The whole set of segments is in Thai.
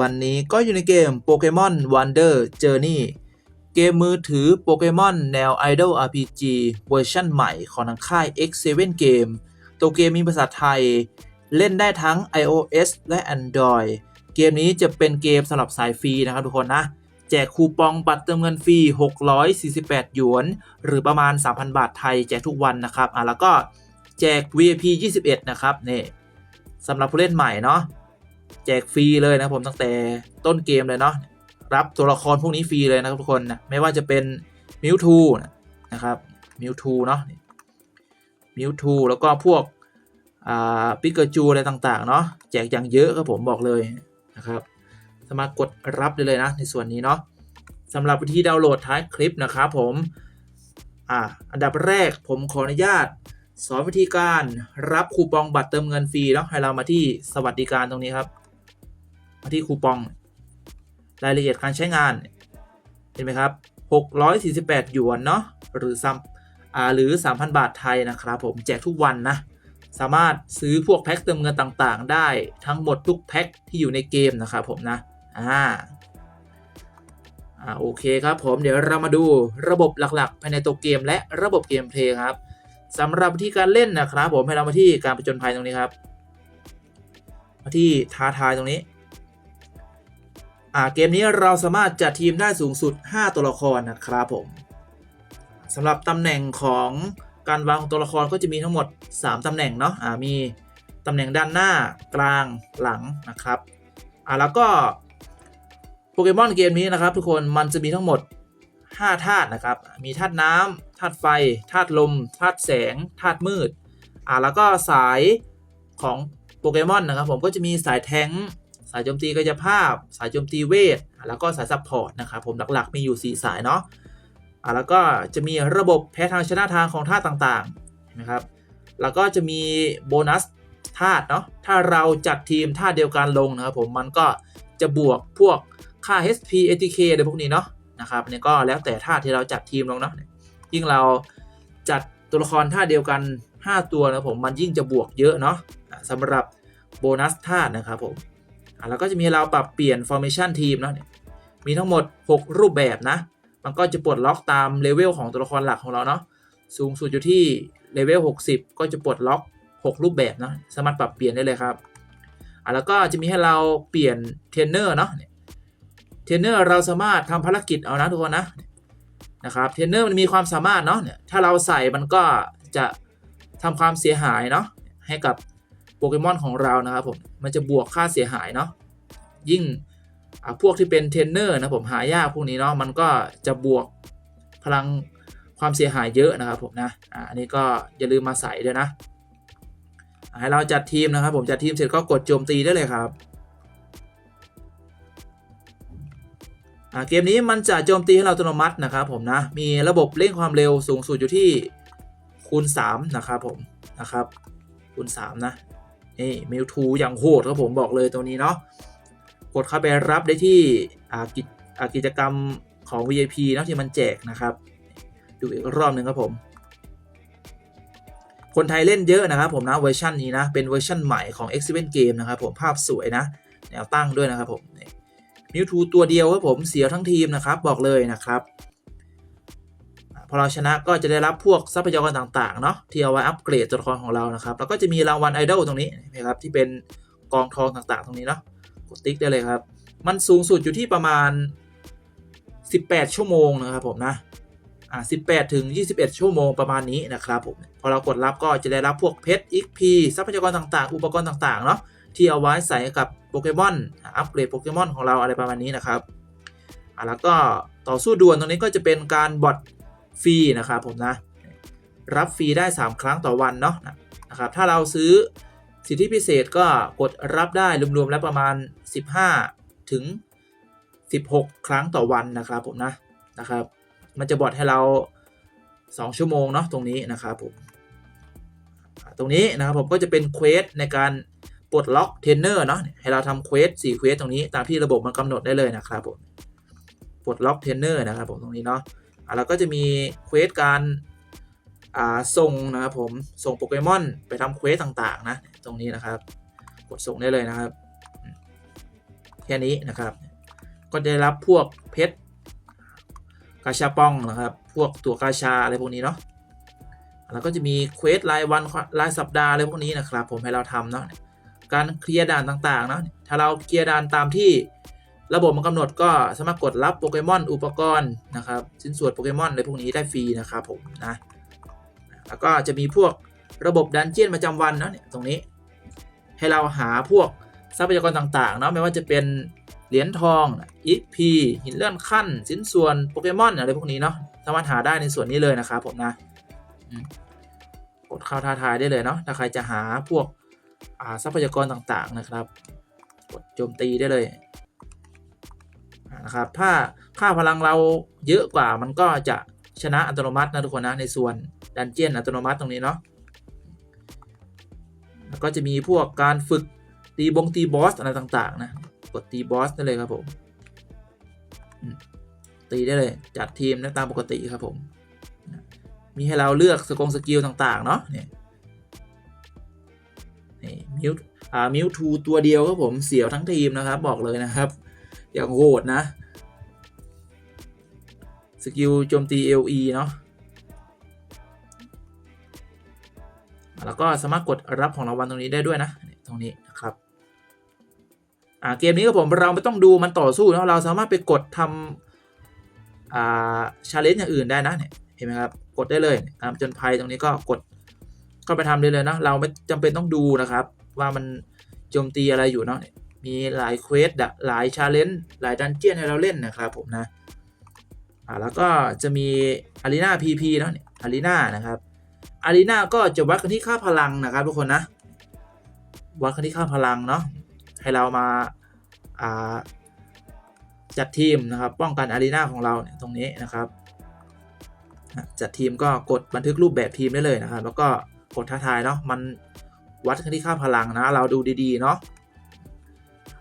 วันนี้ก็อยู่ในเกม Pokemon Wonder Journey เกมมือถือโปเกมอนแนว Idol RPG เวอร์ชันใหม่ของทางค่าย X7 Game ตัวเกมมีภาษาไทย เล่นได้ทั้ง iOS และ Android เกมนี้จะเป็นเกมสำหรับสายฟรีนะครับทุกคนนะ แจกคูปองบัตรเติมเงินฟรี 648 หยวน หรือประมาณ 3,000 บาทไทยแจกทุกวันนะครับอะแล้วก็แจก VIP 21 นะครับนี่สำหรับผู้เล่นใหม่เนาะ แจกฟรีเลยนะผมตั้งแต่ต้นเกมเลยเนาะรับตัวละครพวกนี้ฟรีเลยนะครับทุกคนนะไม่ว่าจะเป็นมิวทูนะครับมิวทูเนาะมิวทูแล้วก็พวกอ่าปิกาจูอะไรต่างๆเนาะแจกอย่างเยอะครับผมบอกเลยนะครับสามารถกดรับได้เลยนะในส่วนนี้เนาะสำหรับวิธีดาวน์โหลดท้ายคลิปนะครับผมอ่าอันดับแรกผมขออนุญาต สอนวิธีการรับคูปองบัตรเติมเงินฟรีเนาะให้เรามาที่สวัสดิการตรงนี้ครับ มาที่คูปอง รายละเอียดการใช้งาน เห็นไหมครับ 648 หยวนเนาะหรือซ้ำหรือ 3,000 บาทไทยนะครับผมแจกทุกวันนะ สามารถซื้อพวกแพ็คเติมเงินต่างๆ ได้ทั้งหมดทุกแพ็คที่อยู่ในเกมนะครับผมนะอ่าอ่าโอเคครับผมเดี๋ยวเรามาดูระบบหลักๆ ภายในตัวเกมและระบบเกมเพลย์ครับสำหรับวิธีการเล่นนะครับผมให้เรามาที่การผจญภัยตรงนี้ครับ มาที่ท้าทายตรงนี้ อ่าเกมนี้เราสามารถจัดทีมได้สูงสุด 5 ตัวละครนะครับผมสำหรับตำแหน่งของการวางของตัวละครก็จะมีทั้งหมด 3ตำแหน่งเนาะอ่ามีตำแหน่งด้านหน้ากลางหลังนะครับอ่าแล้วก็โปเกมอนเกมนี้นะครับ ทุกคนมันจะมีทั้งหมด 5 ธาตุนะครับ มีธาตุน้ำธาตุไฟธาตุลมธาตุแสงธาตุมืดอ่าแล้วก็สายของโปเกมอนนะครับ ผมก็จะมีสายแทง สายโจมตีกายภาพ สายโจมตีเวท แล้วก็สายซัพพอร์ตนะครับผมหลักๆมีอยู่ 4 สายเนาะอ่าแล้วก็จะมีระบบแพ้ทางชนะทางของธาต่างๆนะครับแล้วก็จะมีโบนัสธาตุเนาะถ้าเราจัดทีมธาเดียวกันลงนะครับผมมันก็จะบวกพวกค่า HP ATK อะไรพวกนี้เนาะนะครับเนี่ยก็แล้วแต่ธาที่เราจัดทีมลงเนาะยิ่งเราจัดตัวละครธาเดียวกัน 5 ตัวนะผมมันยิ่งจะบวกเยอะเนาะสำหรับโบนัสธาตุนะครับผม แล้วก็จะมีเราปรับเปลี่ยน formation ทีมเนาะเนี่ยมีทั้งหมด 6 รูปแบบนะ มันก็จะปลดล็อกตามเลเวลของตัวละครหลักของเราเนาะ สูงสุดอยู่ที่เลเวล60 ก็จะปลดล็อก 6 รูปแบบเนาะ สามารถปรับเปลี่ยนได้เลยครับอะแล้วก็จะมีให้เราเปลี่ยนเทรนเนอร์เนาะเนี่ยเทรนเนอร์เราสามารถทำภารกิจเอานะทุกคนนะ นะครับ เทรนเนอร์มันมีความสามารถเนาะเนี่ยถ้าเราใส่มันก็จะทำความเสียหายเนาะให้กับ โปเกมอนของเรานะครับผมมันจะบวกค่าเสียหายเนาะยิ่งอะพวกที่เป็นเทรนเนอร์นะผมหายากพวกนี้เนาะมันก็จะบวกพลังความเสียหายเยอะนะครับผมนะอ่าอันนี้ก็อย่าลืมมาใส่ด้วยนะให้เราจัดทีมนะครับผมจัดทีมเสร็จก็กดโจมตีได้เลยครับอ่าเกมนี้มันจะโจมตีให้เราอัตโนมัตินะครับผมนะมีระบบเร่งความเร็วสูงสุดอยู่ที่คูณ3นะครับผมนะครับคูณ3นะ นี่มิวทูอย่างโหดครับผมบอกเลยตัวนี้เนาะกดเข้าไปรับได้ที่อากิจอ่ากิจกรรมของ VIP เนาะที่มันแจกนะครับ ดูอีกรอบหนึ่งครับผม คนไทยเล่นเยอะนะครับผมนะเวอร์ชันนี้นะ เป็นเวอร์ชันใหม่ของ x 7 Game นะครับผมภาพสวยนะ แนวตั้งด้วยนะครับผมมิวทูตัวเดียวครับผมเสียทั้งทีมนะครับ บอกเลยนะครับ พอเราชนะก็จะได้รับพวกทรัพยากรต่างๆเนาะที่เอาไว้อัปเกรดตัวละครของเรานะครับแล้วก็จะมีรางวัลไอดอลตรงนี้นะครับที่เป็นกองทองต่างๆ ตรงนี้เนาะกดติ๊กได้เลยครับ มันสูงสุดอยู่ที่ประมาณ 18 ชั่วโมงนะครับผมนะอ่า18 ถึง 21 ชั่วโมงประมาณนี้นะครับผมพอเรากดรับก็จะได้รับพวกเพชร XP ทรัพยากรต่างๆ อุปกรณ์ต่างๆเนาะที่เอาไว้ใส่กับโปเกมอนอัปเกรดโปเกมอนของเราอะไรประมาณนี้นะครับอ่าแล้วก็ต่อสู้ดวลตรงนี้ก็จะเป็นการบอท ฟรีนะครับผมนะ รับฟรีได้ 3 ครั้งต่อวันเนาะนะครับถ้าเราซื้อสิทธิพิเศษก็กดรับได้รวมๆแล้วประมาณ 15 ถึง 16 ครั้งต่อวันนะครับผมนะนะครับ มันจะบอทให้เรา 2 ชั่วโมงเนาะตรงนี้นะครับผมตรงนี้นะครับผมก็จะเป็นเควสในการปลดล็อกเทรนเนอร์เนาะให้เราทำเควส4เควสตรงนี้ตามที่ระบบมันกำหนดได้เลยนะครับผมปลดล็อกเทรนเนอร์นะครับผมตรงนี้เนาะ อ่าก็จะมีเควสการส่งนะครับผมส่งโปเกมอนไปทำเควสต่างๆนะตรงนี้นะครับ กดส่งได้เลยนะครับ แค่นี้นะครับ ก็ได้รับพวกเพชรกาชาป้องนะครับ พวกตัวกาชาอะไรพวกนี้เนาะแล้วก็จะมีเควสรายวันรายสัปดาห์อะไรพวกนี้นะครับ ผมให้เราทำเนาะการเคลียร์ด่านต่างๆเนาะถ้าเราเคลียร์ด่านตามที่ ระบบมันกำหนดก็สามารถกดรับโปเกมอนอุปกรณ์นะครับชิ้นส่วนโปเกมอนอะไรพวกนี้ได้ฟรีนะครับผมนะแล้วก็จะมีพวกระบบดันเจียนประจำวันนะเนี่ยตรงนี้ให้เราหาพวกทรัพยากรต่างๆเนาะไม่ว่าจะเป็นเหรียญทองอีพีหินเลื่อนขั้นสินส่วนโปเกมอนอะไรพวกนี้เนาะสามารถหาได้ในส่วนนี้เลยนะครับผมนะกดเข้าท้าทายได้เลยเนาะถ้าใครจะหาพวกทรัพยากรต่างๆนะครับ กดโจมตีได้เลย นะครับ ถ้าค่าพลังเราเยอะกว่ามันก็จะชนะอัตโนมัตินะทุกคนนะในส่วนดันเจียนอัตโนมัติตรงนี้เนาะแล้วก็จะมีพวกการฝึกตีบงตีบอสอะไรต่างๆนะกดตีบอสได้เลยครับผมตีได้เลยจัดทีมตามปกติครับผม มีให้เราเลือกสกงสกิลต่างๆเนาะเนี่ยนี่มิวอ่ามิวทูตัวเดียวครับผมเสียวทั้งทีมนะครับบอกเลยนะครับ อย่างโหดนะ สกิลโจมตี LE เนาะแล้วก็สามารถกดรับของรางวัลตรงนี้ได้ด้วยนะ ตรงนี้นะครับอ่าเกมนี้ก็ผมเราไม่ต้องดูมันต่อสู้นะเราสามารถไปกดทำอ่าชาเลนจ์อย่างอื่นได้นะเนี่ยเห็นไหมครับกดได้เลยตามจนภัยตรงนี้ก็กดก็ไปทำได้เลยนะเราไม่จำเป็นต้องดูนะครับ ว่ามันโจมตีอะไรอยู่เนาะ มีหลายเควสหลายชาเลนจ์หลายดันเจียนให้เราเล่นนะครับผมนะอ่าแล้วก็จะมีอารีนาพีพีเนาะเนี่ยอารีนานะครับอารีนาก็จะวัดกันที่ค่าพลังนะครับทุกคนนะ วัดกันที่ค่าพลังเนาะให้เรามาอ่าจัดทีมนะครับ ป้องกันอารีนาของเราเนี่ยตรงนี้นะครับจัดทีมก็กดบันทึกรูปแบบทีมได้เลยนะครับ แล้วก็กดท้าทายเนาะมันวัดกันที่ค่าพลังนะ เราดูดีๆเนาะ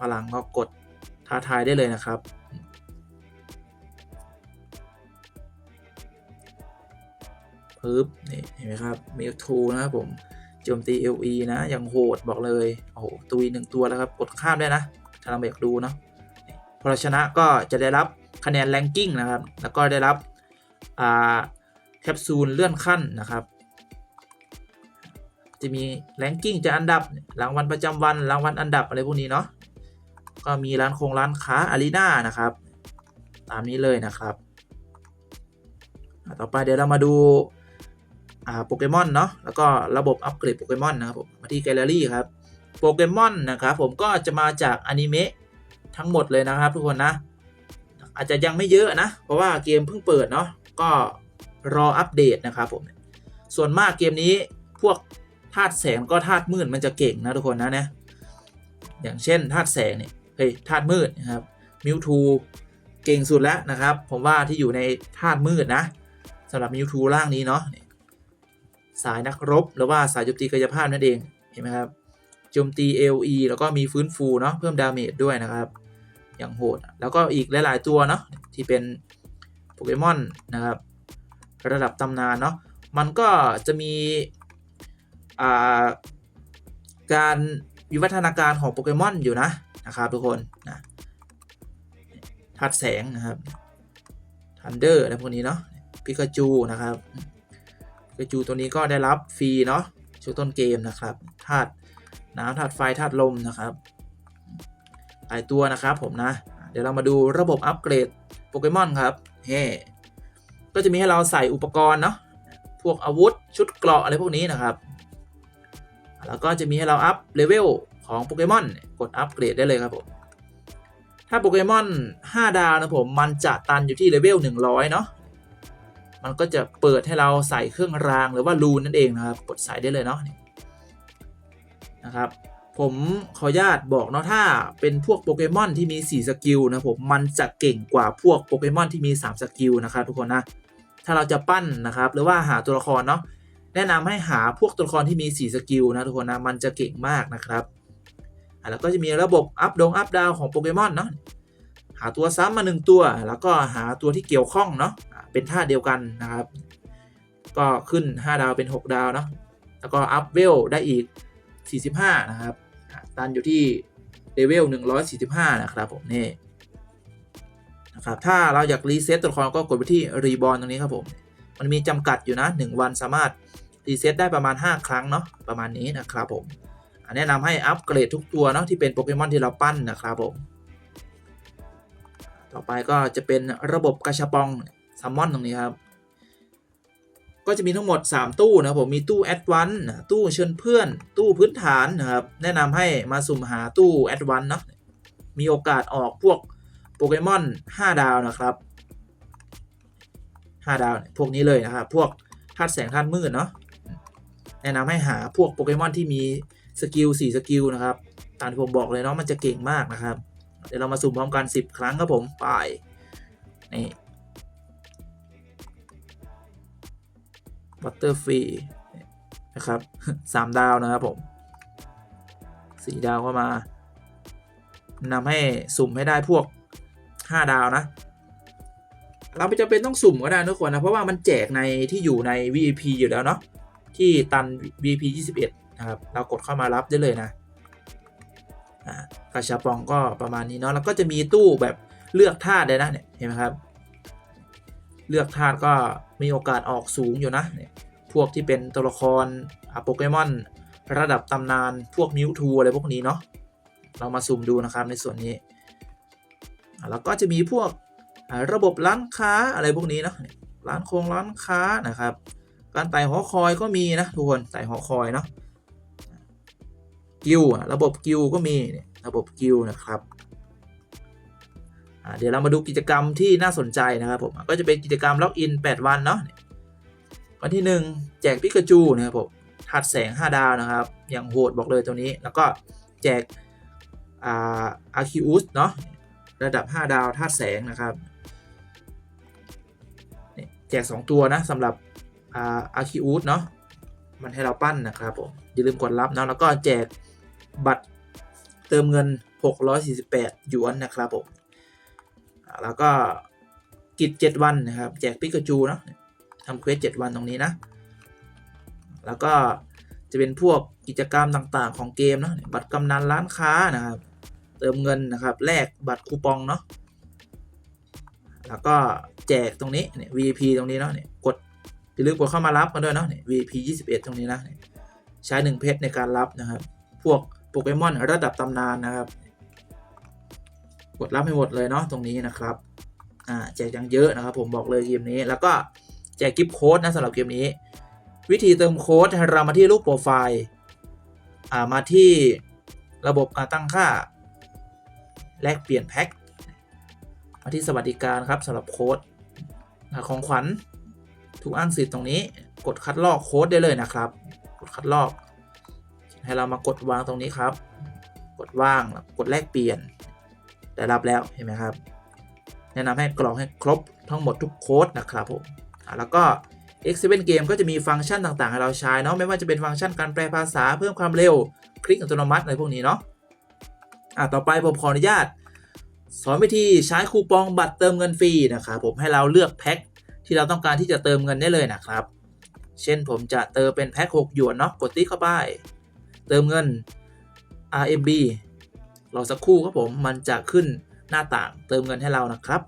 พลังก็กดท้าทายได้เลยนะครับ ปึ๊บ นี่เห็นไหมครับมีทูนะครับผมโจมตี LE นะอย่างโหดบอกเลย โอ้โหตุยหนึ่งตัวแล้วครับ กดข้ามได้นะถ้าเราอยากดูเนาะพอเราชนะก็จะได้รับคะแนนแรงกิ้งนะครับ แล้วก็ได้รับแคปซูลเลื่อนขั้นนะครับ จะมีแรงกิ้งจะอันดับรางวัลประจำวันรางวัลอันดับอะไรพวกนี้เนาะ ก็มีร้านคงร้านค้าอารีนานะครับ ตามนี้เลยนะครับ ต่อไปเดี๋ยวเรามาดูอ่าโปเกมอนเนาะแล้วก็ระบบอัปเกรดโปเกมอนนะครับผมมาที่แกลเลอรี่ครับโปเกมอนนะครับผมก็จะมาจากอนิเมะทั้งหมดเลยนะครับทุกคนนะ อาจจะยังไม่เยอะนะ เพราะว่าเกมเพิ่งเปิดเนาะก็รออัปเดตนะครับผมส่วนมากเกมนี้พวกธาตุแสงก็ธาตุมืดมันจะเก่งนะทุกคนนะเนี่ยอย่างเช่นธาตุแสงเนี่ย เฮ้ยธาตุมืดนะครับมิวทูเก่งสุดแล้วนะครับ ผมว่าที่อยู่ในธาตุมืดนะสำหรับมิวทูร่างนี้เนาะสายนักรบ หรือว่าสายโจมตีกายภาพนั่นเองเห็นไหมครับโจมตี LE แล้วก็มีฟื้นฟูเนาะเพิ่มดาเมจด้วยนะครับ อย่างโหด แล้วก็อีกหลาย ๆ ตัวเนาะที่เป็นโปเกมอนนะครับ ระดับตำนานเนาะมันก็จะมีการวิวัฒนาการของโปเกมอนอยู่นะ นะครับทุกคนนะธาตุแสงนะครับทันเดอร์อะไรพวกนี้เนาะพิกาจูนะครับกระจูตัวนี้ก็ได้รับฟรีเนาะช่วงต้นเกมนะครับธาตุน้ำธาตุไฟธาตุลมนะครับหลายตัวนะครับผมนะ เดี๋ยวเรามาดูระบบอัปเกรดโปเกมอนครับเฮ้ก็จะมีให้เราใส่อุปกรณ์เนาะพวกอาวุธชุดเกราะอะไรพวกนี้นะครับ แล้วก็จะมีให้เราอัพเลเวล ของโปเกมอนกดอัปเกรดได้เลยครับผม ถ้าโปเกมอน 5 ดาวนะผมมันจะตันอยู่ที่เลเวล 100 เนาะมันก็จะเปิดให้เราใส่เครื่องรางหรือว่ารูนนั่นเองนะครับ กดใส่ได้เลยเนาะนะครับ ผมขออนุญาตบอกเนาะถ้าเป็นพวกโปเกมอนที่มี 4 สกิลนะผมมันจะเก่งกว่าพวกโปเกมอนที่มี 3 สกิลนะครับทุกคนนะ ถ้าเราจะปั้นนะครับหรือว่าหาตัวละครเนาะแนะนำให้หาพวกตัวละครที่มี 4 สกิลนะทุกคนนะมันจะเก่งมากนะครับ แล้วก็จะมีระบบอัพดงอัพดาวของโปเกมอนเนาะหาตัวซ้ำมา 1 ตัว แล้วก็หาตัวที่เกี่ยวข้องเนาะเป็นท่าเดียวกันนะครับ ก็ขึ้น 5 ดาวเป็น 6 ดาวเนาะแล้วก็อัพเวลได้อีก 45 นะครับ ตันอยู่ที่เลเวล145 นะครับผมนี่นะครับถ้าเราอยากรีเซ็ตตัวละครก็กดไปที่รีบอ n ตรงนี้ครับผมมันมีจำกัดอยู่นะ 1 วันสามารถรีเซ็ตได้ประมาณ 5 ครั้งเนาะประมาณนี้นะครับผม แนะนำให้อัปเกรดทุกตัวเนาะที่เป็นโปเกมอนที่เราปั้นนะครับผม ต่อไปก็จะเป็นระบบกระชับปองซัมมอนตรงนี้ครับ ก็จะมีทั้งหมด 3 ตู้นะครับผมมีตู้แอดวานตู้เชิญเพื่อน ตู้พื้นฐานนะครับ แนะนำให้มาสุ่มหาตู้แอดวานเนาะมีโอกาสออกพวกโปเกมอน5 ดาวนะครับ 5 ดาว พวกนี้เลยนะครับ พวกธาตุแสงธาตุมืดเนาะแนะนำให้หาพวกโปเกมอนที่มี สกิล4สกิลนะครับตามที่ผมบอกเลยเนาะมันจะเก่งมากนะครับ เดี๋ยวเรามาสุ่มพร้อมกัน 10 ครั้งครับผมไปนี่บัตเตอร์ฟรีนะครับสามดาวนะครับผมสี่ดาวเข้ามานำให้สุ่มให้ได้พวก5ดาวนะ เราไม่จำเป็นต้องสุ่มก็ได้ทุกคนนะ เพราะว่ามันแจกในที่อยู่ใน VIP อยู่แล้วเนาะที่ตัน VIP 21 นะครับ เรากดเข้ามารับได้เลยนะกระชับปองก็ประมาณนี้เนาะแล้วก็จะมีตู้แบบเลือกธาตุเลยนะเนี่ยเห็นไหมครับ เลือกธาตุก็มีโอกาสออกสูงอยู่นะเนี่ยพวกที่เป็นตัวละครโปเกมอนระดับตำนานพวกมิวทูอะไรพวกนี้เนาะเรามาสุ่มดูนะครับในส่วนนี้ แล้วก็จะมีพวกระบบร้านค้าอะไรพวกนี้เนาะร้านโครงร้านค้านะครับ การไต่หอคอยก็มีนะทุกคนไต่หอคอยเนาะ กิลด์อะระบบกิลก็มีเนี่ยระบบกิลนะครับอ่าเดี๋ยวเรามาดูกิจกรรมที่น่าสนใจนะครับผมก็จะเป็นกิจกรรมล็อกอิน 8 วันเนาะเนี่ยวันที่ 1 แจกปิกาจูนะครับผมถัดแสง 5 ดาวนะครับ อย่างโหดบอกเลยตัวนี้แล้วก็แจกอาอาคิอุสเนาะระดับ 5 ดาวธาตุแสงนะครับเนี่ยแจก 2 ตัวนะสำหรับอาอาคิอุสเนาะมันให้เราปั้นนะครับผมอย่าลืมกดรับเนาะแล้วก็แจก บัตรเติมเงิน 648 หยวนนะครับผม แล้วก็กิจ 7 วันนะครับ แจกปิกาจูเนาะทำเควส 7 วันตรงนี้นะ แล้วก็จะเป็นพวกกิจกรรมต่างๆ ของเกมเนาะบัตรกำนันร้านค้านะครับ เติมเงินนะครับแลกบัตรคูปองเนาะแล้วก็แจกตรงนี้เนี่ย VIP ตรงนี้เนาะเนี่ยกดอย่าลืมกดเข้ามารับกันด้วยเนาะเนี่ย VIP 21 ตรงนี้นะใช้1เพชรในการรับนะครับ พวก โปเกมอนระดับตำนานนะครับ กดรับให้หมดเลยเนาะตรงนี้นะครับอ่าแจกอย่างเยอะนะครับ ผมบอกเลยเกมนี้ แล้วก็แจกกิฟต์โค้ดนะสำหรับเกมนี้ วิธีเติมโค้ดเรามาที่รูปโปรไฟล์อ่ามาที่ระบบการตั้งค่า แลกเปลี่ยนแพ็คมาที่สวัสดิการครับสำหรับโค้ดของขวัญถูกอ้างสิทธิ์ตรงนี้ กดคัดลอกโค้ดได้เลยนะครับ กดคัดลอก ให้เรามากดวางตรงนี้ครับ กดว่างกดแลกเปลี่ยน ได้รับแล้วเห็นไหมครับ แนะนำให้กรอกให้ครบทั้งหมดทุกโค้ดนะครับผมแล้วก็ X7 Game ก็จะมีฟังก์ชันต่างๆ ให้เราใช้เนาะไม่ว่าจะเป็นฟังก์ชันการแปลภาษาเพิ่มความเร็ว คลิกอัตโนมัติอะไรพวกนี้เนาะอะต่อไปผมขออนุญาต สอนวิธีใช้คูปองบัตรเติมเงินฟรีนะครับผมให้เราเลือกแพ็คที่เราต้องการที่จะเติมเงินได้เลยนะครับ เช่นผมจะเติมเป็นแพ็ค6หยวนเนาะกดติ๊กเข้าไป เติมเงิน RMB รอสักครู่ครับผม มันจะขึ้นหน้าต่างเติมเงินให้เรานะครับ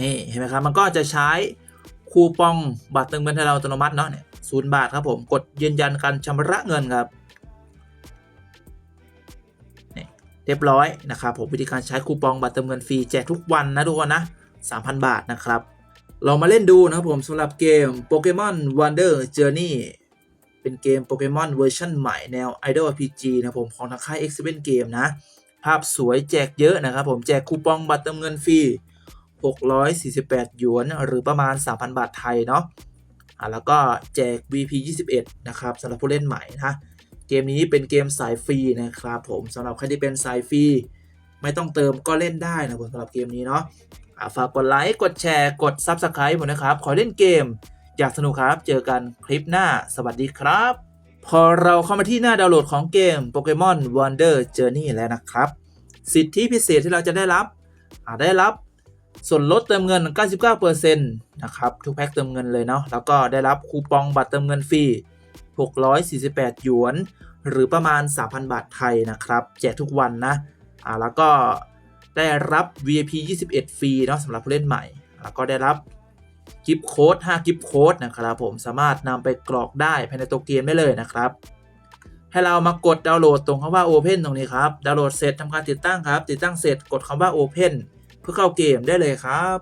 นี่เห็นไหมครับ มันก็จะใช้คูปองบัตรเติมเงินให้เราอัตโนมัติเนาะเนี่ยศูนย์บาทครับผม กดยืนยันการชำระเงินครับนี่เรียบร้อยนะครับผมวิธีการใช้คูปองบัตรเติมเงินฟรีแจกทุกวันนะทุกคนนะ 3,000 บาทนะครับลองมาเล่นดูนะครับผมสำหรับเกม Pokemon Wonder Journey เป็นเกมโปเกมอนเวอร์ชันใหม่แนว Idol RPG นะผมของทางค่าย X7 Game นะ ภาพสวยแจกเยอะนะครับผมแจกคูปองบัตรเติมเงินฟรี 648 หยวน หรือประมาณ 3,000 บาทไทยเนาะอะแล้วก็แจก VP 21นะครับสำหรับผู้เล่นใหม่นะ เกมนี้เป็นเกมสายฟรีนะครับผมสำหรับใครที่เป็นสายฟรีไม่ต้องเติมก็เล่นได้นะผมสำหรับเกมนี้เนาะอะฝากกดไลค์ กดแชร์ กด Subscribe ผมนะครับ ขอเล่นเกม อยากสนุกครับเจอกันคลิปหน้าสวัสดีครับ พอเราเข้ามาที่หน้าดาวน์โหลดของเกม Pokemon Wonder Journey แล้วนะครับ สิทธิพิเศษที่เราจะได้รับอาได้รับส่วนลดเติมเงิน 99%นะครับ ทุกแพ็คเติมเงินเลยเนาะ แล้วก็ได้รับคูปองบัตรเติมเงินฟรี 648 หยวน หรือประมาณ 3,000 บาทไทยนะครับ แจกทุกวันนะ อ่า แล้วก็ได้รับ VIP 21 ฟรีเนาะสำหรับผู้เล่นใหม่ แล้วก็ได้รับ กิฟต์โค้ด5กิฟต์โค้ดนะครับผมสามารถนำไปกรอกได้ภายในตัวเกมได้เลยนะครับ ให้เรามากดดาวน์โหลดตรงคำว่า Open ตรงนี้ครับดาวน์โหลดเสร็จทำการติดตั้งครับ ติดตั้งเสร็จกดคำว่า Open เพื่อเข้าเกมได้เลยครับ